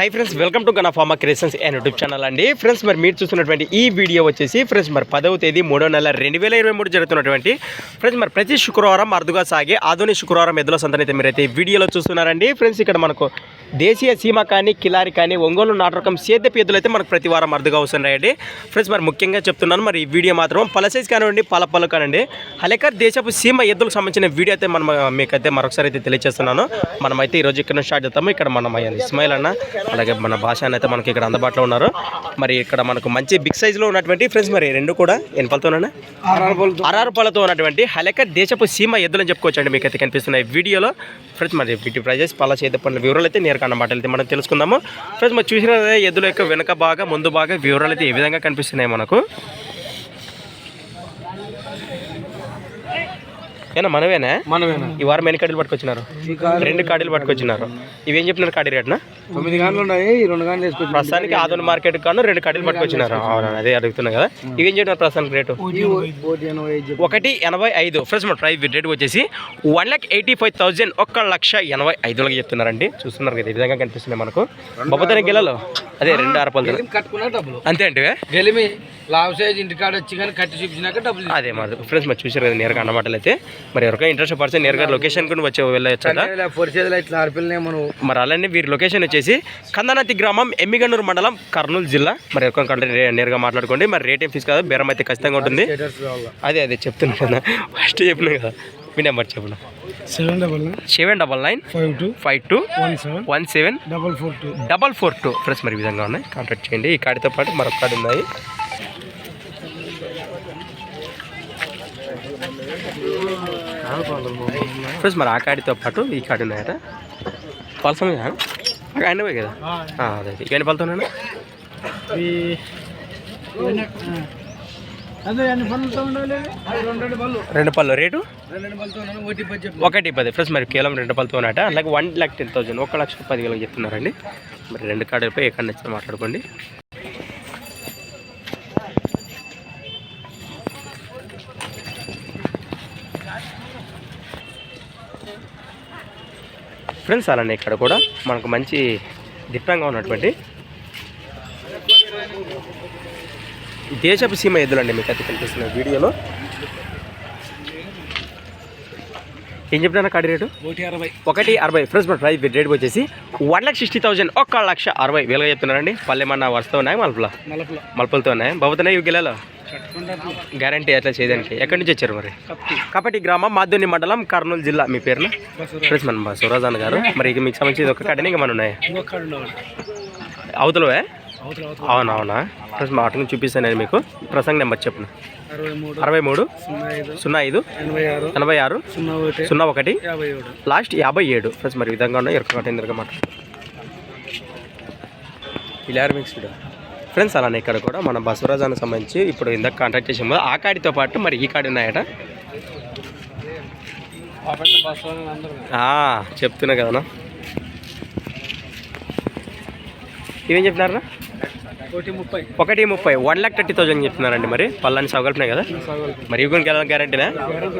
Hi friends welcome to Gana pharma creations and YouTube channel అండి. Friends మరి మీరు చూస్తున్నటువంటి ఈ వీడియో వచ్చేసి ఫ్రెండ్స్ మరి పదవ తేదీ మూడో నెల రెండు వేల ఇరవై మూడు జరుగుతున్నటువంటి ఫ్రెండ్స్ మరి ప్రతి శుక్రవారం అరుదుగా సాగే ఆధునిక శుక్రవారం ఎదుల సంతనైతే మీరైతే ఈ వీడియోలో చూస్తున్నారండి. ఫ్రెండ్స్ ఇక్కడ మనకు దేశీయ సీమ కానీ కిలారి కానీ ఒంగోలు నాటు రకం సేద్యపు ఎద్దులు అయితే మనకు ప్రతి వారం అరుదుగా వస్తున్నాయండి. ఫ్రెండ్స్ మరి ముఖ్యంగా చెప్తున్నాను మరి ఈ వీడియో మాత్రం పల సైజ్ కానివ్వండి పల పలు కానివ్వండి. హలేకర్ దేశపు సీమ ఎద్దులకు సంబంధించిన వీడియో అయితే మనం మీకైతే మరొకసారి అయితే తెలియజేస్తున్నాను మనమైతే ఈరోజు ఇక్కడ స్టార్ట్ చేస్తాము ఇక్కడ మన ఇస్మాయిల్ అన్న అలాగే మన భాష అయితే మనకి ఇక్కడ అందుబాటులో ఉన్నారు. మరి ఇక్కడ మనకు మంచి బిగ్ సైజులో ఉన్నటువంటి ఫ్రెండ్స్ మరి రెండు కూడా ఎన్ని పళ్ళతోనే ఆర్ఆర్ పళ్ళతో ఉన్నటువంటి హలేకర్ దేశపు సీమ ఎద్దులు అని చెప్పుకోవచ్చండి మీకు అయితే కనిపిస్తున్నాయి వీడియోలో. ఫ్రెండ్స్ మరి వీటి ప్రైజెస్ పళ్ళ చేత పడిన వివరాలు అయితే నేరుగా అన్నమాట అయితే మనం తెలుసుకుందాము. ఫ్రెండ్స్ మనం చూసిన ఎద్దుల యొక్క వెనక బాగా ముందు బాగా వివరాలు అయితే ఏ విధంగా కనిపిస్తున్నాయి మనకు? ఏనా మనమేనా మనమేనా ఈ వారం ఎన్ని కాడీలు పట్టుకొచ్చినారు? రెండు కాడీలు పట్టుకొచ్చినారు. ఇవేం చెప్పినారు కాడీ రేట్నా? తొమ్మిది గంటలు ఉన్నాయి రెండు గంటలు వేసుకొచ్చి ప్రస్తుతానికి ఆధునిక మార్కెట్ కాను రెండు కాడీలు పట్టుకొచ్చినారు. అవునా అదే అడుగుతున్నా కదా. ఇవేం చెప్పినారు ప్రస్తుతానికి రేటు? ఒకటి ఎనభై ఐదు. ఫ్రెండ్స్ మన ప్రైస్ రేట్ వచ్చేసి one lakh eighty five thousand ఒక్క లక్ష ఎనభై ఐదులకి చెప్తున్నారండి. చూస్తున్నారు కదా ఈ విధంగా కనిపిస్తున్నాయి మనకు. బొబ్బతని గిల్లలు అదే రెండు అరపలు కట్టుకున్నా డబ్బులు. అంతే అంటే గెలిమి లావ్ సైజ్ ఇంటికాడ వచ్చి కానీ కట్టి చూపించినాక డబ్బులు. అదే మరి ఫ్రెండ్స్ మరి చూసారు కదా నేరుగా అన్నమాటలు అయితే. మరి ఎవరికైనా ఇంట్రెస్ట్ పర్సన్ నేరుగా లొకేషన్ కూడా వచ్చి వెళ్ళొచ్చు ఇట్లా ఆడపిల్లనే మనం మరి అలానే వీరి లొకేషన్ వచ్చేసి కందనతి గ్రామం ఎమ్మిగన్నూరు మండలం కర్నూలు జిల్లా. మరి ఎక్కువ కంటే నేరుగా మాట్లాడుకోండి. మరి రేట్ ఏం ఫీజు కదా? బేరం అయితే ఖచ్చితంగా ఉంటుంది. అదే అదే చెప్తున్నా కదా. ఫస్ట్ చెప్పినా కదా. మీ నెంబర్ చెప్పిన? Seven double seven double nine five two five two one seven one seven double four two double four two friends మరి ఈ విధంగా ఉన్నాయి. కాంటాక్ట్ చేయండి. ఈ కార్డుతో పాటు మరొక కార్డు ఉన్నాయి ఫ్రెండ్స్ మరి ఆ కార్డుతో పాటు ఈ కార్డు ఉన్నాయట. పల్సమే అయినవే కదా? ఆ, అదే ఇవన్నీ పలుతున్నాను అదే అన్ని పనులతో ఉండాలి రెండు పళ్ళు. రేటు? ఒకటి పది ఫ్రెండ్స్ మరి కేవలం రెండు పళ్ళతో ఉన్నట. అలాగే వన్ ల్యాక్ టెన్ థౌసండ్ ఒక లక్ష పది వేలకు చెప్తున్నారండి. మరి రెండు కార్డులపై ఎక్కడ నచ్చిన మాట్లాడుకోండి. ఫ్రెండ్స్ అలానే ఇక్కడ కూడా మనకు మంచి దిట్టంగా ఉన్నటువంటి దేశపు సీమ ఎద్దులండి మీకు అయితే కనిపిస్తున్న వీడియోలో. ఏం చెప్పినా కాడి రేటు? ఒకటి అరవై. ఒకటి అరవై. ఫ్రెండ్స్ మన ప్రైస్ రేట్ వచ్చేసి వన్ లాక్ సిక్స్టీ థౌసండ్ ఒక్క లక్ష అరవై. వేలుగా చెప్తున్నారండి. పల్లెమన్నా వరుసతో ఉన్నాయి? మలుపుల? మలుపులతో ఉన్నాయి? బాబుతున్నాయి ఇవి గిల్లలు కట్టుకుంటా గ్యారంటీ ఎట్లా చేయడానికి. ఎక్కడి నుంచి వచ్చారు మరి? కాబట్టి గ్రామం మాధుని మండలం కర్నూలు జిల్లా. మీ పేరున? ఫ్రెండ్స్ మన సురాజాన్ గారు. మరి ఇక మీకు సంబంధించి ఒక కాడని ఇంకా మన ఉన్నాయి? అవతలవే? అవతల అవతల అవునా అవునా ఫ్రెండ్స్ మా ఆటను చూపిస్తాను నేను మీకు. ప్రసంగ నెంబర్ చెప్పిన అరవై మూడు సున్నా ఐదు ఎనభై ఆరు సున్నా ఒకటి లాస్ట్ యాభై ఏడు. ఫ్రెండ్స్ మరి విధంగా ఉన్నాయి. ఇరవై ఒకటి ఎదురుగా మాట ఇలార్ మిక్స్ ఫ్రెండ్స్ అలానే ఇక్కడ కూడా మన బసవరాజానికి సంబంధించి ఇప్పుడు ఇందాక కాంటాక్ట్ చేసాం కదా ఆ కాడితో పాటు మరి ఈ కాడి ఉన్నాయట. చెప్తున్నా కదనా ఇవేం చెప్తున్నారా ఒకటి ముప్పై. వన్ ల్యాక్ థర్టీ థౌసండ్ చెప్తున్నారండి మరి. పళ్ళని సగలుపున్నాయి కదా? మరి ఇవి కూడా గ్యారంటీనా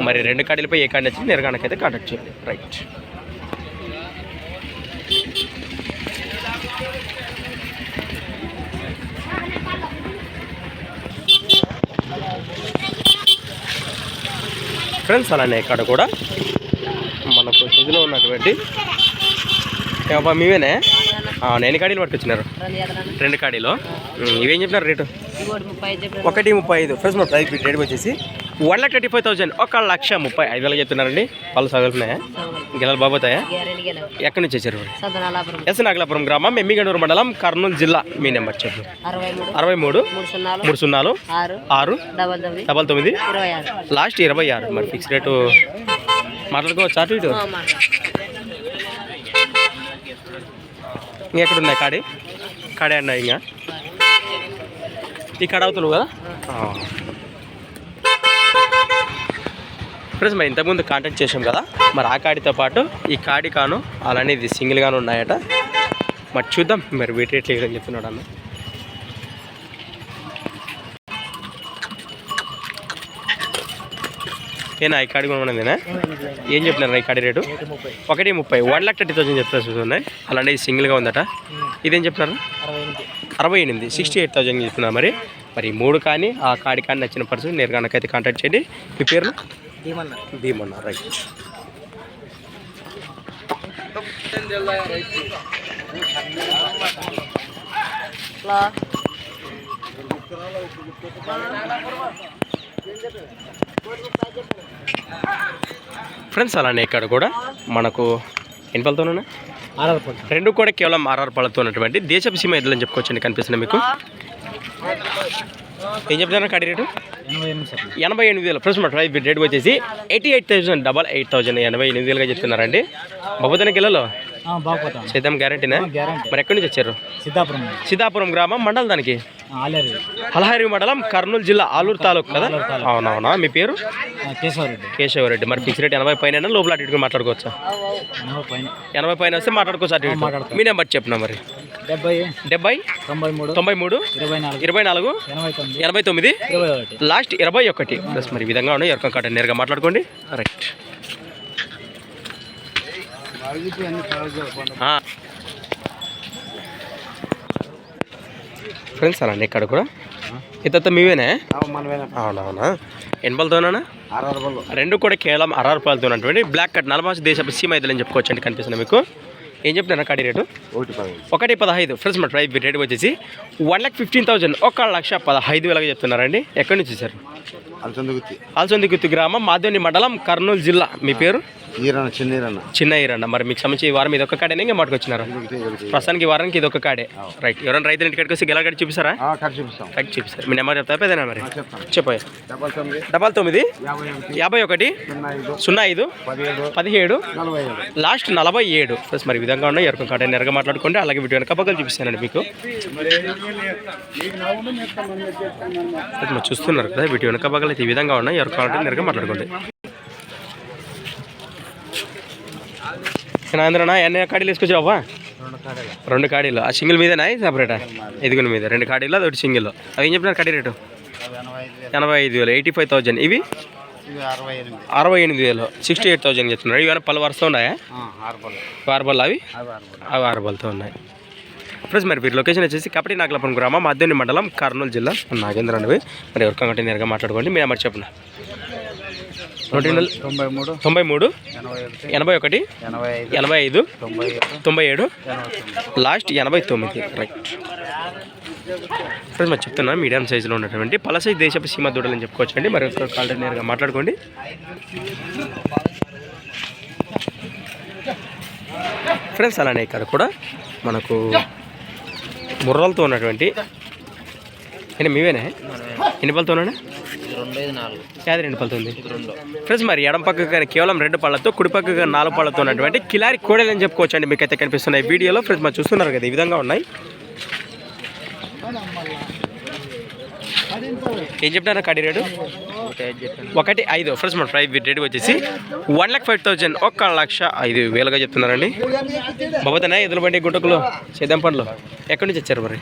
మరి రెండు కాడీలపై ఏ కాడి వచ్చింది నేరుగానకైతే కాంటాక్ట్ చేయండి రైట్ ఫ్రెండ్స్ అలానే ఇక్కడ కూడా. మనకు చెదిలో ఉన్నటువంటి మీవేనే? ఆ, నేను కాడీలు పట్టుకొచ్చినారు? రెండు కాడీలో? ఇవేం చెప్పినారు రేటు? ఒకటి ముప్పై ఐదు. ఫ్రెండ్స్ మన ప్రైస్ రేట్ వచ్చేసి one lakh thirty five thousand. ఒక లక్ష ముప్పై ఐదు వేలకు చెప్తున్నారండి. వాళ్ళు సగలుతున్నాయా? గిలాలు బాబోతాయా? ఎక్కడి నుంచి వచ్చారు? ఎస్ నాగలాపురం గ్రామం ఎమ్మిగనూరు మండలం కర్నూలు జిల్లా. మీ నెంబర్ చెప్పు. అరవై మూడు. మూడు. సున్నాలు. ఆరు. డబల్ తొమ్మిది. లాస్ట్ ఇరవై ఆరు. మరి ఫిక్స్ రేటు మాట్లాడుకోవచ్చు అటు ఇటు. ఇంకా ఎక్కడ ఉన్నాయి కాడి? కాడే అన్న ఇంకా? ఈ కాడ అవుతున్నావు కదా? ఫ్రెండ్స్ మరి ఇంతకుముందు కాంటాక్ట్ చేసాం కదా? మరి ఆ కాడితో పాటు ఈ కాడి కాను అలానే ఇది సింగిల్గాను ఉన్నాయట. మరి చూద్దాం మరి వీటి ఎట్లా చెప్తున్నాడు అన్న? ఏనా ఈ కాడి కొనమనేనా ఏం చెప్తున్నారు ఈ కాడి రేటు? ఒకటి ముప్పై. వన్ లాక్ థర్టీ థౌసండ్ చెప్తారు చూస్తున్నాయి అలానే ఇది సింగిల్గా ఉందట. ఇదేం చెప్తున్నారు అరవై ఎనిమిది. సిక్స్టీ ఎయిట్ థౌసండ్ చెప్తున్నారు మరి. మరి మూడు కానీ ఆ కాడి కానీ నచ్చిన పర్సన్ నేరుగా నాకైతే కాంటాక్ట్ చేయండి. మీ పేరు భీమన్న. రైట్ ఫ్రెండ్స్ అలానే ఇక్కడ కూడా మనకు ఎన్ని పళ్ళతోనే రెండు కూడా కేవలం ఆర్ఆర్ పళ్ళతో ఉన్నటువంటి దేశపు సీమ ఎద్దులని చెప్పుకోవచ్చండి కనిపిస్తుంది మీకు. ఏం చెప్తున్నారు కడి రేటు? ఎనభై ఎనిమిది వేలు. ఫ్రెండ్స్ మా ప్రైస్ రేట్ వచ్చేసి eighty eight thousand double eight thousand ఎనభై ఎనిమిది వేలుగా చెప్తున్నారండి. బాబుతన కిలలో? బాగుపోతాం సైతం గ్యారంటీనా గ్యారంటీ మరి ఎక్కడి నుంచి వచ్చారు? సిద్ధాపురం సీతాపురం గ్రామం మండలం దానికి? హలహరి మండలం కర్నూలు జిల్లా ఆలూరు తాలూకు కదా? అవునవునా? మీ పేరు? కేశవరెడ్డి. కేశవరెడ్డి. మరి ఫిక్స్ రేట్ ఎనభై పైన లోపల అటు మాట్లాడుకోవచ్చా? ఎనభై పైన. వస్తే మాట్లాడుకోవచ్చు అటు. మీ నెంబర్ చెప్పిన మరి? డెబ్బై డెబ్బై? తొంభై మూడు తొంభై మూడు ఇరవై నాలుగు? ఎనభై తొమ్మిది. లాస్ట్ ఇరవై ఒకటి. ప్లస్ మరి విధంగా ఉన్నాయి ఎవరికం కాట నేరుగా మాట్లాడుకోండి. రైట్ ఫ్రెండ్స్ అలా ఇక్కడ కూడా? ఇతత మీవేనా? అవునవునా. ఎన్ని పళ్ళతోనా రెండు కూడా కేవలం అరవై రూపాయలతో ఉన్నటువంటి బ్లాక్ కట్ నలభై దేశపు సీమ అని చెప్పుకోవచ్చు అండి కనిపిస్తుంది మీకు. ఏం చెప్తున్నా కడి రేటు? ఒకటి పదహైదు. ఫ్రెండ్స్ మన ప్రైస్ రేట్ వచ్చేసి వన్ లాక్ ఫిఫ్టీన్ థౌసండ్ ఒక లక్ష పదహైదు వేలగా చెప్తున్నారండి. ఎక్కడి నుంచి సార్ అలసందుగుత్తి. ఆల్సొంది గుత్తి గ్రామం మాధవని మండలం కర్నూలు జిల్లా. మీ పేరు? ఈరన్న చిన్న ఈరన్న. చిన్న ఈరన్న. మరి మీకు సంబంధించి ఈ వారం ఇది ఒక కాడేనా? ఇంకా మాట్లాడుకొచ్చినారా ప్రస్తుతానికి ఈ వారానికి ఇది ఒక కాడే రైట్ ఎవరైనా రైతులు ఇంటికి వచ్చి గెలగడి చూపిస్తారా? ఖర్చు చూపిస్తాం. రైట్ చూపిస్తారు. మీ నెంబర్ చెప్తా పెద్దనా మరి? చెప్పాయి డబల్ తొమ్మిది. యాభై ఒకటి. సున్నా ఐదు. పదిహేడు. లాస్ట్ నలభై ఏడు. ప్లస్ మరి ఈ విధంగా ఉన్నాయి. ఎవరికో కాడే నేరుగా మాట్లాడుకోండి. అలాగే వీడియో వెనక పక్కన చూపిస్తానండి మీకు. చూస్తున్నారు కదా వీడియో వెనక పక్కల ఈ విధంగా ఉన్నాయి. ఎవరు కావాలంటే నేరుగా మాట్లాడుకోండి. ఆంధ్రనా ఎన్ని కాడీలు వేసుకొచ్చావా రెండు కాడీలు ఆ సింగిల్ మీదేనా? సపరేటా? ఎదుగుని మీద. రెండు కాడీలు అది ఒకటి సింగిల్. అవి ఏం చెప్పినారు కడీ రేటు? ఎనభై ఐదు వేలు. Eighty five thousand. ఇవి? అరవై ఎనిమిది వేలు. సిక్స్టీ ఎయిట్ థౌజండ్ చెప్తున్నారు. ఇవన్నీ పలు వరుస ఉన్నాయా? ఆరు వారబల్ అవి? అవి ఆరు ఉన్నాయి. ఫ్రెండ్స్ మరి వీరి లొకేషన్ వచ్చేసి కపటి నాగలాపురం గ్రామం మధ్యని మండలం కర్నూలు జిల్లా. నాగేంద్ర అనేవి మరి ఎవరికంటే నేరుగా మాట్లాడుకోండి. మీరు మరి చెప్పిన ఎనిమిది- తొంభై మూడు తొంభై మూడు ఎనభై ఒకటి ఎనభై ఐదు తొంభై ఏడు లాస్ట్ ఎనభై తొమ్మిది. రైట్ ఫ్రెండ్స్ మరి చెప్తున్నాను మీడియం సైజులో ఉన్నటువంటి పలసై దేశపు సీమ దూడలు అని చెప్పుకోవచ్చు అండి మరి కాల్ నేరుగా మాట్లాడుకోండి. ఫ్రెండ్స్ అలానే ఇక్కడ కూడా మనకు ముర్రలతో ఉన్నటువంటి ఏంటి మీవేనా? ఎన్ని పళ్ళతో ఉన్నాడా రెండు పళ్ళతో ఉంది. ఫ్రెండ్స్ మరి ఎడం పక్కగా కేవలం రెండు పళ్ళతో కుడిపక్కగా నాలుగు పళ్ళతో ఉన్నటువంటి కిలారి కోడలు అని చెప్పుకోవచ్చు అండి మీకు అయితే కనిపిస్తున్నాయి వీడియోలో. ఫ్రెండ్స్ మరి చూస్తున్నారు కదా ఈ విధంగా ఉన్నాయి. ఏం చెప్తారా కడి రేటు? ఒకటి ఐదు. ఫ్రెండ్స్ మన ప్రైస్ రేటు వచ్చేసి వన్ లాక్ ఫైవ్ థౌజండ్ ఒక్క లక్ష ఐదు వేలుగా చెప్తున్నారండి. బాబోతేనా ఎదురు బండి గుంటకులు సేద్యం ఎక్కడి నుంచి వచ్చారు మరి?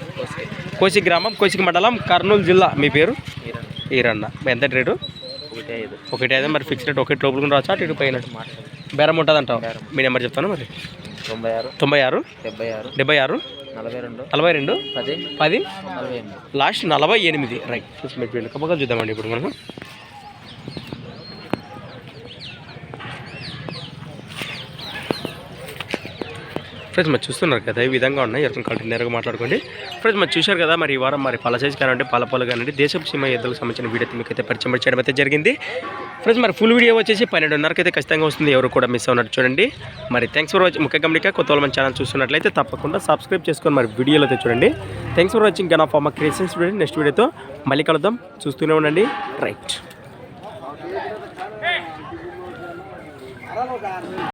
కోసి గ్రామం కోసికి మండలం కర్నూలు జిల్లా. మీ పేరు? ఈరన్న ఎంత రేటు? ఒకటి ఐదు. ఒకటి ఐదు. మరి ఫిక్స్ రేట్ ఒకటి లోపలికి రావచ్చా? అటు ఇటు పైన? బేరం ఉంటుంది అంటావు మీ నెంబర్ చెప్తాను మరి. తొంభై ఆరు. తొంభై ఆరు? డెబ్బై ఆరు. డెబ్బై ఆరు? నలభై రెండు. నలభై రెండు? పది. పది? లాస్ట్ నలభై ఎనిమిది. రైట్ చూసి మీరు కప్పగా చూద్దామండి ఇప్పుడు మనం. ఫ్రెండ్స్ మరి చూస్తున్నారు కదా ఈ విధంగా ఉన్నాయి. ఎవరికైనా కావాలి నేరుగా మాట్లాడుకోండి. ఫ్రెండ్స్ మరి చూశారు కదా మరి ఈ వారం మరి పల సైజ్ కానివ్వండి పల పాలు కానివ్వండి దేశపు సీమ ఎద్దులకు సంబంధించిన వీడియో మీకు అయితే పరిచయం చేయడం అయితే జరిగింది. ఫ్రెండ్స్ మరి ఫుల్ వీడియో వచ్చేసి పన్నెండున్నరకి అయితే ఖచ్చితంగా వస్తుంది. ఎవరు కూడా మిస్ అవునట్టు చూడండి. మరి థ్యాంక్స్ ఫర్ వాచింగ్ ముఖ్య గమనిక కొత్త వాళ్ళు మన ఛానల్ చూస్తున్నట్లయితే తప్పకుండా సబ్స్క్రైబ్ చేసుకొని మరి వీడియోలు అయితే చూడండి. థ్యాంక్స్ ఫర్ వాచింగ్ గన్ ఆఫ్ మా క్రియేషన్స్ వీడియో నెక్స్ట్ వీడియోతో మళ్ళీ కలుద్దాం. చూస్తూనే ఉండండి. రైట్